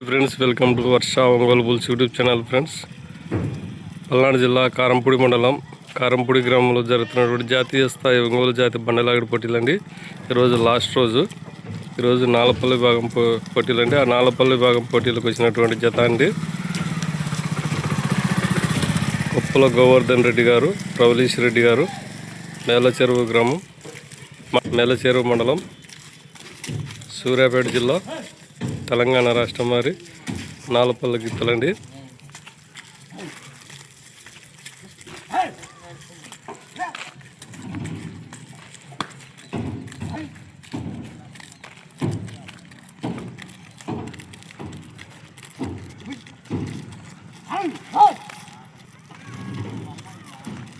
Friends welcome to Varsha Ongole bulls YouTube channel friends Palnadu జిల్లా కారంపూడి మండలం కారంపూడి గ్రామంలో జరుగుతున్నటువంటి జాతీయ స్థాయి ఒంగోలు జాతి బండలాగడి పోటీలు అండి ఈరోజు లాస్ట్ రోజు. ఈరోజు నాలపల్లి భాగం పో పోటీలు అండి ఆ నాలపల్లి భాగం పోటీలకు వచ్చినటువంటి జత అండి. కొప్పల గోవర్ధన్ రెడ్డి గారు ప్రవలీష్ రెడ్డి గారు మేలచెరువు గ్రామం నేలచెరువు మేలచెరువు మండలం సూర్యాపేట జిల్లా తెలంగాణ రాష్ట్రం వారి నాలపల్లి గిత్తలండి.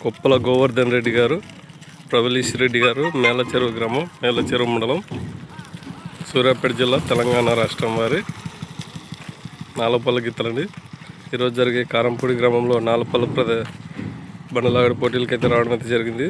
కొప్పల గోవర్ధన్ రెడ్డి గారు ప్రబలీష్ రెడ్డి గారు మేలచెరువు గ్రామం మేలచెరువు మండలం. సూర్యాపేట జిల్లా తెలంగాణ రాష్ట్రం వారి నాలపల్లి గీతలండి ఈరోజు జరిగే కారంపూడి గ్రామంలో నాలపల్లి ప్రదే బండలాగడి పోటీలకైతే రావడం అయితే జరిగింది.